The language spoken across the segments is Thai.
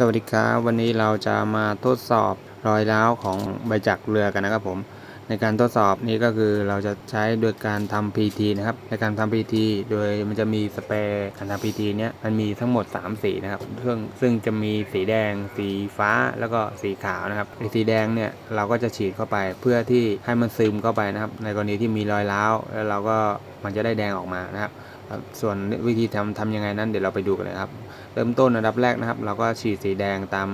สวัสดีครับวันนี้เราจะมาทดสอบรอยร้าวของใบจักรเรือกันนะครับผม ในการทดสอบนี้ก็คือเราจะใช้โดยการทำ PT นะครับ ในการทำ PT โดยมันจะมีสเปรย์การทำ PT เนี้ยมันมีทั้งหมด 3 สีนะครับซึ่งซึ่งจะมีสีแดง สีฟ้าแล้วก็สีขาวนะครับไอ้สีแดงเนี่ยเราก็จะฉีดเข้าไปเพื่อที่ให้มันซึมเข้าไปนะครับ ในกรณีที่มีรอยร้าวแล้วเราก็มันจะได้แดงออกมานะครับ ครับส่วนวิธีทำทำยังไงนั้นเดี๋ยวเราไปดูกันเลยครับ เริ่มต้นอันดับแรกนะครับ เราก็ฉีดสีแดงตาม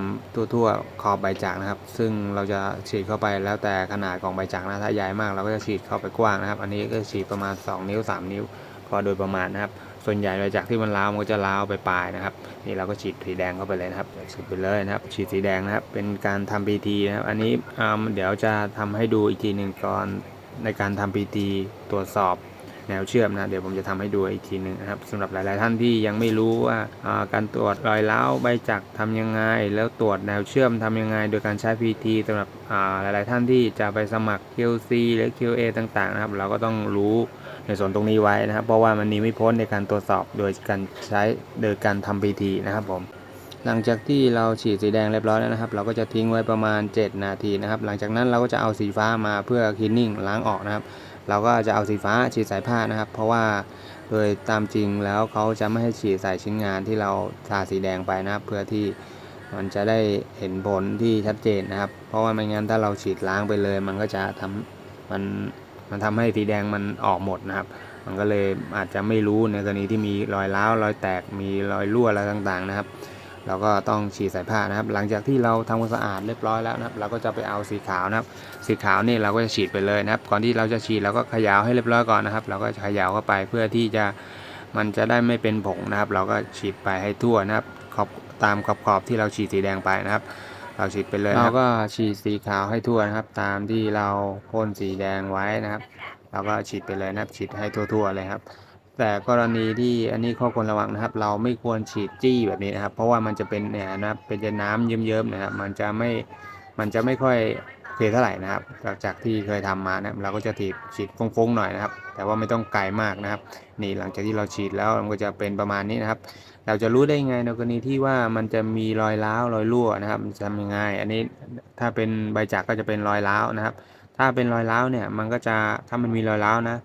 ทั่วๆขอบใบจากนะครับ ซึ่งเราจะฉีดเข้าไปแล้วแต่ขนาดของใบจากนะถ้าใหญ่มากเราก็จะฉีดเข้าไปกว้างนะครับ อันนี้ก็ฉีดประมาณ 2 นิ้ว 3 นิ้วก็โดยประมาณนะครับ ส่วนใหญ่ใบจากที่มันล้าวมันก็จะล้าวไปปลายนะครับ นี่เราก็ฉีดสีแดงเข้าไปเลยนะครับฉีดไปเลยนะครับ ฉีดสีแดงนะครับ เป็นการทำ PT นะครับ อันนี้เดี๋ยวจะทำให้ดูอีกทีหนึ่งก่อนในการทำ PT ตรวจสอบ แนวเชื่อมนะเดี๋ยวผมจะทำให้ดูอีกทีหนึ่งนะครับสำหรับหลายๆท่านที่ยังไม่รู้ว่าการตรวจรอยร้าใบจักรทำยังไง แล้วตรวจแนวเชื่อมทำยังไง โดยการใช้ PT สำหรับหลายๆท่านที่จะไปสมัคร QC หรือ QA ต่างๆนะครับเราก็ต้องรู้ในส่วนตรงนี้ไว้นะครับ เพราะว่ามันนี้ไม่พ้นในการตรวจสอบโดยการใช้โดยการทำ PT นะครับผม หลังจากที่เราฉีดสีแดงเรียบร้อยแล้วนะครับ เราก็จะทิ้งไว้ประมาณ 7 นาทีนะครับ หลังจากนั้นเราก็จะเอาสีฟ้ามาเพื่อคลีนนิ่งล้างออกนะครับ เราก็จะเอาสีฟ้าฉีดใส่ผ้านะครับ เพราะว่าโดยตามจริงแล้วเขาจะไม่ให้ฉีดใส่ชิ้นงานที่เราทาสีแดงไปนะครับ เพื่อที่มันจะได้เห็นผลที่ชัดเจนนะครับ เพราะว่าไม่งั้นถ้าเราฉีดล้างไปเลย มันก็จะทำมันมันทำให้สีแดงมันออกหมดนะครับ มันก็เลยอาจจะไม่รู้ในกรณีที่มีรอยร้าวรอยแตกมีรอยรั่วอะไรต่างๆนะครับ เราก็ต้องฉีดใส่ผ้านะครับ หลังจากที่เราทำความสะอาดเรียบร้อยแล้วนะครับ เราก็จะไปเอาสีขาวนะครับ สีขาวนี่เราก็จะฉีดไปเลยนะครับ ก่อนที่เราจะฉีดเราก็ขยาวให้เรียบร้อยก่อนนะครับ เราก็ขยาวเข้าไปเพื่อที่จะมันจะได้ไม่เป็นผงนะครับ เราก็ฉีดไปให้ทั่วนะครับขอบตามขอบขอบที่เราฉีดสีแดงไปนะครับ เราฉีดไปเลยเราก็ฉีดสีขาวให้ทั่วนะครับ ตามที่เราพ่นสีแดงไว้นะครับ เราก็ฉีดไปเลยนะครับ ฉีดให้ทั่วๆเลยครับ แต่กรณีที่อันนี้ข้อควรระวังนะครับ เราไม่ควรฉีดจี้แบบนี้นะครับ เพราะว่ามันจะเป็นเนี่ยนะครับเป็นจะน้ำเยิ้มๆนะครับ มันจะไม่มันจะไม่ค่อยเคเท่าไหร่นะครับ จากจากที่เคยทำมานะเราก็จะฉีดฉีดฟงๆหน่อยนะครับ แต่ว่าไม่ต้องไกลมากนะครับ นี่หลังจากที่เราฉีดแล้วมันก็จะเป็นประมาณนี้นะครับ เราจะรู้ได้ไงในกรณีที่ว่ามันจะมีรอยร้าวรอยรั่วนะครับมันจะทำยังไงอันนี้ถ้าเป็นใบจากก็จะเป็นรอยร้าวนะครับ ถ้าเป็นรอยร้าวเนี่ยมันก็จะถ้ามันมีรอยร้าวนะ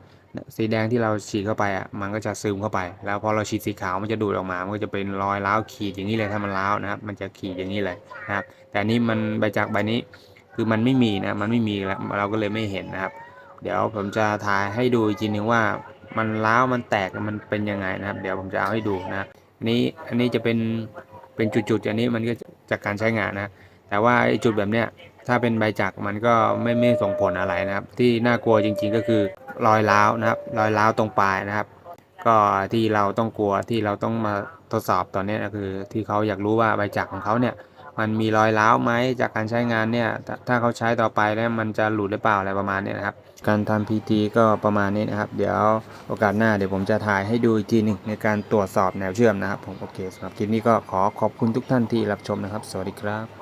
สีแดงที่เราฉีดเข้าไปอะมันก็จะซึมเข้าไป แล้วพอเราฉีดสีขาวมันจะดูดออกมา มันก็จะเป็นรอยร้าวขีดอย่างนี้เลยถ้ามันร้าวนะครับ มันจะขีดอย่างนี้เลยนะครับ แต่นี้มันใบจากใบนี้คือมันไม่มีนะมันไม่มีแล้วเราก็เลยไม่เห็นนะครับ เดี๋ยวผมจะถ่ายให้ดูอีกทีนึงว่ามันร้าวมันแตกมันเป็นยังไงนะครับ เดี๋ยวผมจะเอาให้ดูนะครับอันนี้อันนี้จะเป็นเป็นจุดๆอันนี้มันก็จากการใช้งานนะ แต่ว่าไอ้จุดแบบเนี้ยถ้าเป็นใบจักมันก็ไม่ไม่ส่งผลอะไรนะครับ ที่น่ากลัวจริง ๆ ก็คือ รอยร้าวนะครับ รอยร้าวตรงปลายนะครับ ก็ที่เราต้องกลัวที่เราต้องมาทดสอบตอนนี้ก็คือ ที่เขาอยากรู้ว่าใบจักรของเขาเนี่ย มันมีรอยร้าวไหมจากการใช้งานเนี่ย ถ้าเขาใช้ต่อไปแล้วมันจะหลุดหรือเปล่าอะไรประมาณนี้นะครับ การทำ PT ก็ประมาณนี้นะครับ เดี๋ยวโอกาสหน้าเดี๋ยวผมจะถ่ายให้ดูอีกทีหนึ่งในการตรวจสอบแนวเชื่อมนะครับ ผมโอเคสำหรับคลิปนี้ก็ขอขอบคุณทุกท่านที่รับชมนะครับ สวัสดีครับ